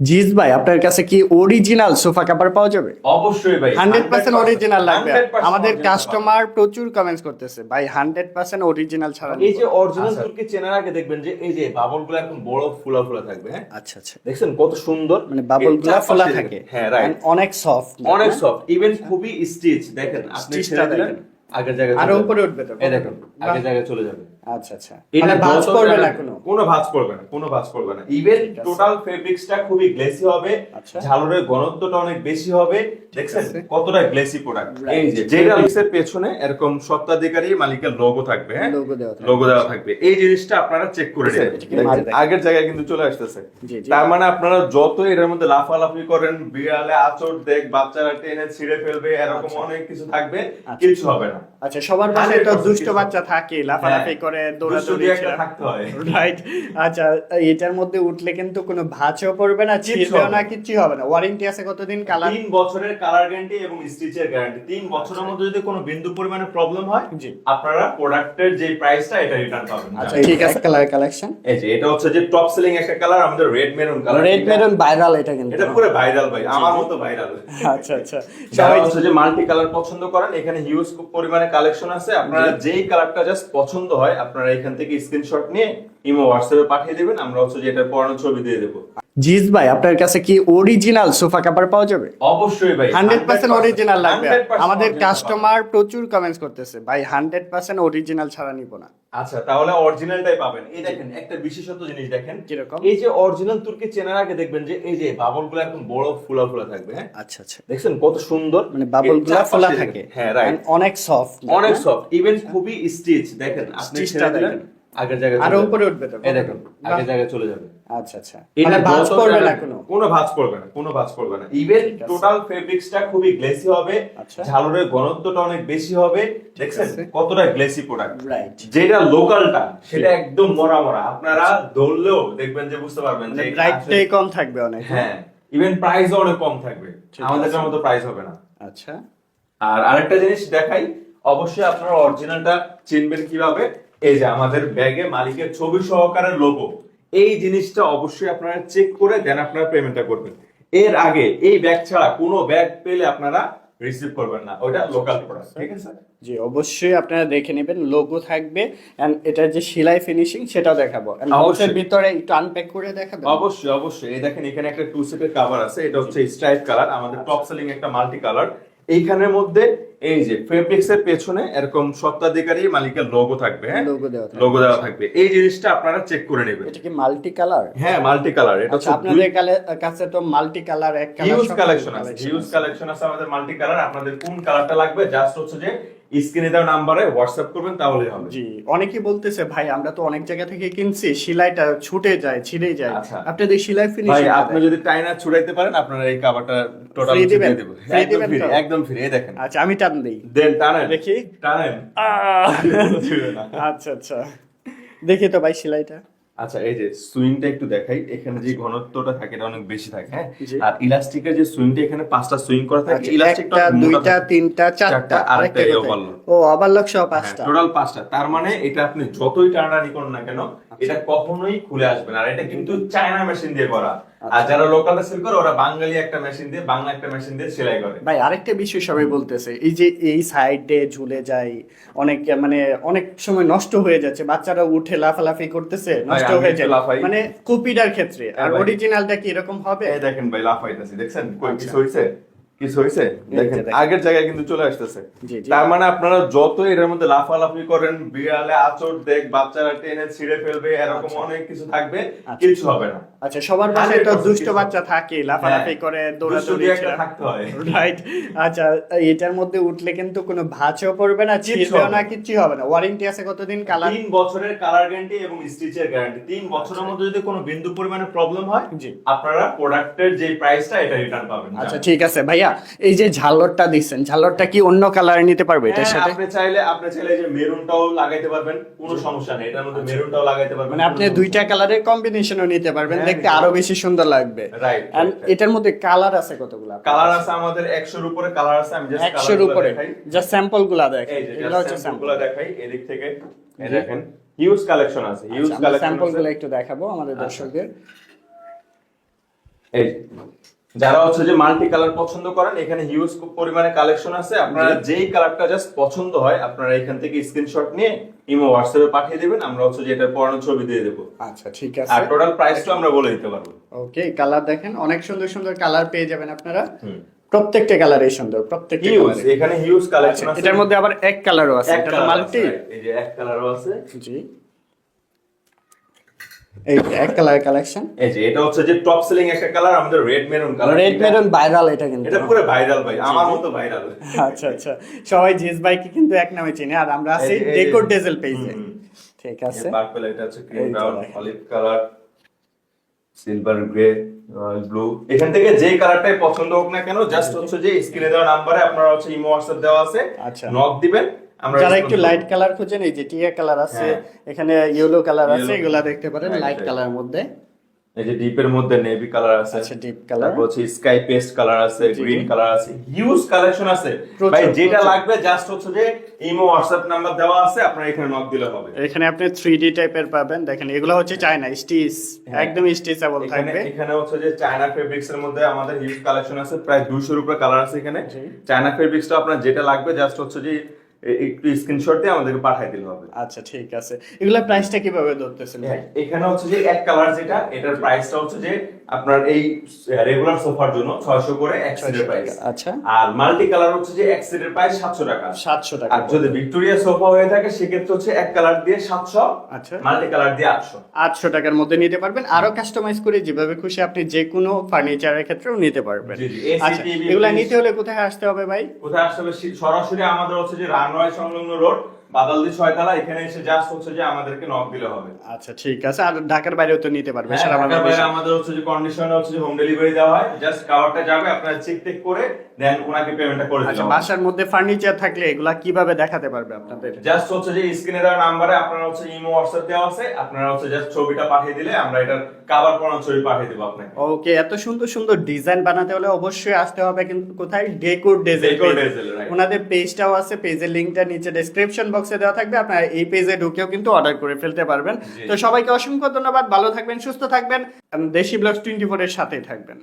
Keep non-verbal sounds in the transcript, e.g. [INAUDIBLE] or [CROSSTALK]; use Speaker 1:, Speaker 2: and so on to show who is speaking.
Speaker 1: জিজ ভাই আপনার কাছে কি অরিজিনাল সোফা কাভার পাওয়া যাবে?
Speaker 2: অবশ্যই ভাই।
Speaker 1: হান্ড্রেড পার্সেন্ট অরিজিনাল লাগবে। আমাদের কাস্টমার প্রচুর কমেন্টস করতেছে। ভাই হান্ড্রেড পার্সেন্ট অরিজিনাল ছাড়া
Speaker 2: এই যে অরিজিনাল
Speaker 1: আচ্ছা।
Speaker 2: তুর্কি চেনার আগে দেখবেন যে এই যে বাবলগুলো একদম বড় ফুলা ফুলা থাকবে হ্যাঁ?
Speaker 1: আচ্ছা আচ্ছা।
Speaker 2: দেখছেন কত সুন্দর?
Speaker 1: মানে বাবল এরগুলা
Speaker 2: চারপাশে
Speaker 1: ফোলা থাকে।
Speaker 2: হ্যাঁ রাইট
Speaker 1: অনেক সফট
Speaker 2: অনেক সফট ইভেন খুবই স্টিচ দেখেন আপনি দিলেন
Speaker 1: দেখেন।
Speaker 2: আগের জায়গায় আরও
Speaker 1: উপরে উঠবে তো
Speaker 2: এই দেখেন আগের জায়গায় চলে যাবে।
Speaker 1: আচ্ছা আচ্ছা।
Speaker 2: এটা
Speaker 1: ভাঁজ পড়বে না কোনো?
Speaker 2: কোনো? ভাঁজ পড়বে না কোনো ভাঁজ পড়বে না। ইভেন টোটাল ফেব্রিক্সটা খুবই গ্লেসি হবে
Speaker 1: আচ্ছা।
Speaker 2: ঝালরের ঘনত্বটা অনেক বেশি হবে। দেখছেন কতটা গ্লেসি প্রোডাক্ট এই যে যেটা লিক্সের পেছনে এরকম সত্ত্বাধিকারী মালিকের লোগো থাকবে হ্যাঁ?
Speaker 1: Logo দেওয়া থাকবে।
Speaker 2: লোগো দেওয়া থাকবে। এই জিনিসটা আপনারা চেক করে নেবেন। আগের জায়গায় কিন্তু চলে আসতেছে। তার মানে আপনারা যত এর মধ্যে লাফালাফি করেন বিড়ালে আচর দেখ বাচ্চারা টেনে ছিঁড়ে ফেলবে এরকম অনেক কিছু থাকবে কিছু হবে না।
Speaker 1: আচ্ছা সবার বাসায় তো
Speaker 2: 100%
Speaker 1: দুষ্ট বাচ্চা থাকে লাফালাফি
Speaker 2: হ্যাঁ,
Speaker 1: করে
Speaker 2: দুষ্টু
Speaker 1: দৌড়াদৌড়ি। রাইট আচ্ছা এটার মধ্যে উঠলে কিন্তু কোনো ভাঁজও পড়বে না ছিড়বেও না
Speaker 2: না।
Speaker 1: কিচ্ছু হবে না। ওয়ারেন্টি আছে কতদিন? কালার
Speaker 2: তিন বছরের কালার গ্যারান্টি এবং স্টিচের গ্যারান্টি তিন বছরের মধ্যে যদি কোনো বিন্দু পরিমাণে প্রবলেম হয়
Speaker 1: জি।
Speaker 2: আপনারা প্রোডাক্টের যে প্রাইসটা এটা রিটার্ন পাবেন।
Speaker 1: আচ্ছা ঠিক আছে কালার কালেকশন
Speaker 2: এই যে এটা হচ্ছে যে টপ সেলিং একটা কালার আমাদের red maroon colour
Speaker 1: red maroon viral এটা কিন্তু
Speaker 2: এটা পুরো ভাইরাল ভাই আমার মতো ভাইরাল
Speaker 1: আচ্ছা আচ্ছা। সবাই
Speaker 2: হচ্ছে যে মাল্টি কালার পছন্দ করেন এখানে হিউজ পরিমাণে কালেকশন আছে। আপনারা যেই কালারটা জাস্ট পছন্দ হয় আপনারা এখান থেকে স্ক্রিনশট নিয়ে ইমো হোয়াটসঅ্যাপে পাঠিয়ে দেবেন, আমরা হচ্ছে যে এটার পড়ানো ছবি দিয়ে দেবো।
Speaker 1: জিজ ভাই আপনার কাছে কি অরিজিনাল সোফা কাভার পাওয়া যাবে?
Speaker 2: অবশ্যই ভাই
Speaker 1: হান্ড্রেড পার্সেন্ট অরিজিনাল লাগবে। আমাদের কাস্টমার প্রচুর কমেন্টস করতেছে ভাই হান্ড্রেড পার্সেন্ট অরিজিনাল ছাড়া নিব না।
Speaker 2: আচ্ছা তাহলে অরিজিনালটাই পাবেন। এই দেখেন একটা বিশেষত জিনিস দেখেন।
Speaker 1: কীরকম?
Speaker 2: এই যে অরিজিনাল তুর্কি চেনার আগে দেখবেন যে এই যে বাবলগুলো একদম বড় ফুলা ফুলা থাকবে হ্যাঁ?
Speaker 1: আচ্ছা আচ্ছা।
Speaker 2: দেখছেন কত সুন্দর?
Speaker 1: মানে
Speaker 2: বাবলগুলা
Speaker 1: ফোলা থাকে।
Speaker 2: হ্যাঁ রাইট
Speaker 1: অনেক সফট
Speaker 2: অনেক সফট ইভেন খুবই স্টিচ দেখেন আপনি দিলেন।
Speaker 1: দেখেন।
Speaker 2: আগের জায়গায় আরও
Speaker 1: উপরে উঠবে তো
Speaker 2: এই আগের জায়গায় চলে যাবে।
Speaker 1: আচ্ছা আচ্ছা।
Speaker 2: এটা
Speaker 1: মানে ভাঁজ পড়বে না কোনো?
Speaker 2: কোনো ভাঁজ পড়বে না কোনো ভাঁজ পড়বে না। ইভেন টোটাল ফেব্রিক্সটা খুবই গ্লেসি হবে
Speaker 1: আচ্ছা।
Speaker 2: ঝালরের ঘনত্বটা অনেক বেশি হবে দেখছেন? কতটা গ্লেসি প্রোডাক্ট
Speaker 1: রাইট
Speaker 2: যেটা লোকালটা সেটা একদম মরা মরা। আপনারা ধরলেও দেখবেন যে বুঝতে পারবেন যে
Speaker 1: মানে ব্রাইটটাই কম থাকবে অনেক
Speaker 2: হ্যাঁ? ইভেন প্রাইসও অনেক কম থাকবে।
Speaker 1: আছে।
Speaker 2: মতো প্রাইস হবে না।
Speaker 1: আচ্ছা।
Speaker 2: আর আরেকটা জিনিস দেখাই অবশ্যই আপনারা অরিজিনালটা চিনবেন কীভাবে? এই যে আমাদের ব্যাগে মালিকের ছবি সহকারে লোগো এই জিনিসটা অবশ্যই আপনারা চেক করে দেন আপনারা পেমেন্টটা করবেন। এর আগে এই ব্যাগ ছাড়া কোনো ব্যাগ পেলে আপনারা রিসিভ করবেন না ওটা লোকাল প্রোডাক্ট ঠিক আছে?
Speaker 1: জি অবশ্যই আপনারা দেখে নেবেন লোগো থাকবে এন্ড এটার যে সেলাই ফিনিশিং সেটাও দেখাবো।
Speaker 2: অবশ্যই।
Speaker 1: ভিতরে একটু আনপ্যাক করে দেখাবেন।
Speaker 2: অবশ্যই অবশ্যই। এই দেখেন এখানে একটা টু সেটের কাভার আছে এটা হচ্ছে স্ট্রাইপ কালার আমাদের টপ সেলিং একটা মাল্টি কালার এইখানের মধ্যে এই যে ফেব্রিক্স এর পেছনে এরকম স্বত্বাধিকারী মালিকের লোগো থাকবে হ্যাঁ?
Speaker 1: লোগো দেওয়া থাকবে।
Speaker 2: লোগো দেওয়া থাকবে। এই জিনিসটা আপনারা চেক করে নেবেন।
Speaker 1: এটা কি মাল্টি কালার
Speaker 2: হ্যাঁ মাল্টি কালার এটা হচ্ছে
Speaker 1: আপনাদের কাছে তো মাল্টি কালার এক কালার
Speaker 2: হিউজ কালেকশন আছে হিউজ কালেকশন আছে। আমাদের মাল্টি কালার আপনাদের কোন কালারটা লাগবে? জাস্ট হচ্ছে যে স্ক্রিনে দেওয়া নাম্বারে হোয়াটসঅ্যাপ করবেন তাহলেই হবে।
Speaker 1: জি অনেকেই বলতেছে ভাই আমরা তো অনেক জায়গা থেকে কিনছি সেলাইটা ছুটে যায় ছিঁড়ে যায়।
Speaker 2: আচ্ছা।
Speaker 1: আপনাদের সেলাই
Speaker 2: ভাই
Speaker 1: ফিনিশিং
Speaker 2: আপনি যদি টাইনা ছুড়াইতে পারেন আপনারা এই কাভারটা টোটাল
Speaker 1: Free দিবেন?
Speaker 2: ফ্রি একদম ফ্রি এই দেখেন।
Speaker 1: আচ্ছা আমি টান দেই।
Speaker 2: দেন টানেন।
Speaker 1: দেখি।
Speaker 2: টানেন। [LAUGHS]
Speaker 1: আচ্ছা আচ্ছা। দেখি তো ভাই সেলাইটা।
Speaker 2: আচ্ছা এই যে সুইংটা একটু দেখাই। এখানে যে ঘনত্বটা থাকে এটা অনেক বেশি থাকে হ্যাঁ? আর ইলাস্টিকের যে সুইংটা এখানে পাঁচটা সুইং করা থাকে।
Speaker 1: আচ্ছা,
Speaker 2: ইলাস্টিকটা
Speaker 1: দুইটা তিনটা চারটা
Speaker 2: আর
Speaker 1: একটা
Speaker 2: এই
Speaker 1: ও ওভারলক সহ পাঁচটা।
Speaker 2: টোটাল পাঁচটা। তার মানে এটা আপনি যতই টানাটানি করুন না কেন এটা কখনোই খুলে আসবে না। আর এটা কিন্তু চায়না মেশিন দিয়ে করা। আর যারা লোকাল সেল করে ওরা বাঙালি একটা মেশিন দিয়ে বাংলা একটা মেশিন দিয়ে সেলাই করে।
Speaker 1: ভাই আরেকটা বিষয় সবাই বলতেছে এই যে এই সাইডে ঝুলে যায় অনেক মানে অনেক সময় নষ্ট হয়ে যাচ্ছে বাচ্চারা উঠে লাফালাফি করতেছে নষ্ট হয়ে যায়। মানে কপিটার ক্ষেত্রে আর
Speaker 2: হ্যাঁ
Speaker 1: অরিজিনালটা কি এরকম হবে?
Speaker 2: এই দেখেন ভাই লাফাইতেছি দেখছেন? কই
Speaker 1: আচ্ছা।
Speaker 2: কিছু হইছে? কিছু হইছে?
Speaker 1: যে
Speaker 2: দেখেন। আগের জায়গায় কিন্তু চলে আসতেছে। তার মানে আপনারা যত এর মধ্যে লাফালাফি করেন বিড়ালে আচর দেখ বাচ্চারা টেনে ছিঁড়ে ফেলবে এরকম অনেক কিছু থাকবে
Speaker 1: আচ্ছা।
Speaker 2: কিছু হবে না।
Speaker 1: আচ্ছা সবার বাসায় দুষ্ট বাচ্চা থাকে লাফালাফি
Speaker 2: হ্যাঁ,
Speaker 1: করে দৌড়াদৌড়ি
Speaker 2: থাকতে হয়।
Speaker 1: রাইট আচ্ছা এটার মধ্যে উঠলে কিন্তু কোনো ভাঁজও পড়বে না ছিড়বেও না। কিচ্ছু হবে না। ওয়ারেন্টি আছে কতদিন? কালার
Speaker 2: তিন বছরের কালার গ্যারান্টি এবং স্টিচের গ্যারান্টি তিন বছরের মধ্যে যদি কোনো বিন্দু পরিমাণে প্রবলেম হয়
Speaker 1: জি।
Speaker 2: আপনারা প্রোডাক্টের যে প্রাইসটা এটা রিটার্ন পাবেন।
Speaker 1: আচ্ছা ঠিক আছে। ভাইয়া এই যে ঝালরটা দিচ্ছেন ঝালরটা কি অন্য কালারে নিতে পারবে এটার
Speaker 2: হ্যাঁ,
Speaker 1: সাথে?
Speaker 2: আপনি চাইলে আপনি চাইলে যে মেরুনটাও লাগাইতে পারবেন কোনো সমস্যা নেই। এটার মধ্যে মেরুনটাও লাগাইতে পারবেন।
Speaker 1: মানে আপনি দুইটা কালারের কম্বিনেশনও নিতে পারবেন।
Speaker 2: হ্যাঁ,
Speaker 1: দেখতে
Speaker 2: আরও
Speaker 1: বেশি সুন্দর লাগবে. এটার মধ্যে কালার আছে কতগুলো?
Speaker 2: কালার আছে আমাদের 100 এর উপরে কালার আছে আমি জাস্ট
Speaker 1: একশোর উপরে। জাস্ট স্যাম্পলগুলা দেখ এগুলো হচ্ছে
Speaker 2: স্যাম্পল দেখাই এদিক থেকে এই দেখেন হিউজ কালেকশন আছে হিউজ কালেকশন
Speaker 1: স্যাম্পলগুলো একটু দেখাবো আমাদের
Speaker 2: আচ্ছা।
Speaker 1: দর্শকদের।
Speaker 2: এই যারা হচ্ছে যে মাল্টি কালার পছন্দ করেন এখানে হিউজ পরিমাণে কালেকশন আছে। আপনারা যেই কালারটা জাস্ট পছন্দ হয় আপনারা এখান থেকে স্ক্রিনশট নিয়ে ইমো হোয়াটসঅ্যাপে পাঠিয়ে দিবেন আমরা হচ্ছে যে এটার পড়ানো ছবি দিয়ে দেবো।
Speaker 1: আচ্ছা ঠিক আছে।
Speaker 2: আর টোটাল প্রাইসটা আমরা বলে দিতে পারব।
Speaker 1: ওকে কালার দেখেন অনেক সুন্দর সুন্দর কালার পেয়ে যাবেন আপনারা। প্রত্যেকটা কালারই সুন্দর প্রত্যেকটা
Speaker 2: হিউজ এখানে হিউজ কালেকশন
Speaker 1: আচ্ছা,
Speaker 2: আছে।
Speaker 1: এটার মধ্যে আবার এক কালারও আছে এটা মাল্টি
Speaker 2: এই যে এক কালারও আছে।
Speaker 1: জি। এই এক কালার কালেকশন
Speaker 2: এই যে এটা হচ্ছে যে টপ সেলিং একটা কালার আমাদের red maroon colour
Speaker 1: red maroon viral এটা কিন্তু।
Speaker 2: এটা পুরো ভাইরাল ভাই আমার মতো ভাইরাল
Speaker 1: আচ্ছা আচ্ছা। সবাই জিস বাইকে কিন্তু এক নামে চিনে আর আমরা আছি ডেকোর ডেজেল পেজে। ঠিক আছে।
Speaker 2: পার্পল এটা হচ্ছে cream brown olive colour silver grey blue এখান থেকে যে কালারটাই পছন্দ হোক না কেন জাস্ট হচ্ছে যে স্ক্রিনে দেওয়া নাম্বারে আপনারা হচ্ছে ইমো হোয়াটসঅ্যাপ দেওয়া আছে।
Speaker 1: আচ্ছা।
Speaker 2: নক দিবেন আমরা
Speaker 1: যারা একটু লাইট কালার খুঁজেন এই যে টিয়া কালার আছে
Speaker 2: হ্যাঁ।
Speaker 1: এখানে ইয়েলো কালার আছে এগুলা দেখতে পারেন লাইট কালার মধ্যে।
Speaker 2: এই যে ডিপের মধ্যে নেভি কালার আছে।
Speaker 1: আচ্ছা ডিপ কালার
Speaker 2: তারপর হচ্ছে স্কাই পেস্ট কালার আছে গ্রিন কালার আছে। হিউজ কালেকশন আছে। ভাই যেটা লাগবে জাস্ট হচ্ছে যে ইমো হোয়াটসঅ্যাপ নাম্বার দেওয়া আছে আপনারা এখানে নক দিলে হবে।
Speaker 1: এখানে আপনি থ্রি ডি টাইপের পাবেন দেখেন এগুলো হচ্ছে চায়না স্টিচ
Speaker 2: হ্যাঁ।
Speaker 1: একদম স্টিচেবল থাকবে।
Speaker 2: এখানে হচ্ছে যে চায়না ফেব্রিক্স এর মধ্যে আমাদের হিউজ কালেকশন আছে প্রায় 200 এর উপরে কালার আছে এখানে। চায়না ফেব্রিক্সটা আপনার যেটা লাগবে জাস্ট হচ্ছে যে একটু স্ক্রিনশট দিয়ে আমাদেরকে পাঠিয়ে দিলে হবে।
Speaker 1: আচ্ছা ঠিক আছে। এগুলা প্রাইসটা কীভাবে ধরতেছেন ভাই?
Speaker 2: এখানে হচ্ছে যে এক কালার যেটা এটার প্রাইসটা হচ্ছে যে আপনার এই রেগুলার সোফার জন্য 600 করে এক সিটের
Speaker 1: 600
Speaker 2: প্রাইস
Speaker 1: আচ্ছা।
Speaker 2: আর মাল্টি কালার হচ্ছে যে এক সিটের প্রাইস 700 টাকা।
Speaker 1: সাতশো টাকা
Speaker 2: আর যদি ভিক্টোরিয়া সোফা হয়ে থাকে সেক্ষেত্রে হচ্ছে এক কালার দিয়ে 700
Speaker 1: আচ্ছা।
Speaker 2: মাল্টি কালার দিয়ে 800
Speaker 1: আটশো টাকার মধ্যে নিতে পারবেন। আরও কাস্টমাইজ করে যেভাবে খুশি আপনি যে কোনো ফার্নিচারের ক্ষেত্রেও নিতে পারবেন। আচ্ছা এগুলা নিতে হলে কোথায় আসতে হবে ভাই?
Speaker 2: কোথায় আসতে হবে? সরাসরি আমাদের হচ্ছে যে রানওয়ে সংলগ্ন রোড বাদালদি ছয়তলা। এখানে এসে জাস্ট হচ্ছে যে আমাদেরকে নক দিলে হবে।
Speaker 1: আচ্ছা ঠিক আছে। আর ঢাকার বাইরেও তো নিতে পারবে
Speaker 2: হ্যাঁ, আমাদের হচ্ছে যে কন্ডিশনে হচ্ছে যে হোম ডেলিভারি দেওয়া হয় জাস্ট কাভারটা যাবে আপনারা চেক টেক করে দেন ওনাকে পেমেন্টটা করে
Speaker 1: আচ্ছা
Speaker 2: দিলাম
Speaker 1: বাসার মধ্যে ফার্নিচার থাকলে এগুলা কীভাবে দেখাতে পারবে আপনাদের?
Speaker 2: জাস্ট হচ্ছে যে স্ক্রিনে দেওয়া নাম্বারে আপনারা হচ্ছে ইমো হোয়াটসঅ্যাপ দেওয়া আছে আপনারা হচ্ছে জাস্ট ছবিটা পাঠিয়ে দিলে আমরা এটার কাভার করার ছবি পাঠিয়ে দেবো আপনাকে।
Speaker 1: ওকে এত সুন্দর সুন্দর ডিজাইন বানাতে হলে অবশ্যই আসতে হবে কিন্তু কোথায়? ডেকোর ডেজেল
Speaker 2: Dazzle,
Speaker 1: ওনাদের পেজটাও আছে পেজের লিংকটা নিচে ডেসক্রিপশন বক্সে দেওয়া থাকবে আপনারা এই পেজে ঢুকেও কিন্তু অর্ডার করে ফেলতে পারবেন। তো সবাইকে অসংখ্য ধন্যবাদ ভালো থাকবেন সুস্থ থাকবেন দেশি ব্লগস টোয়েন্টি ফোর এর সাথেই থাকবেন।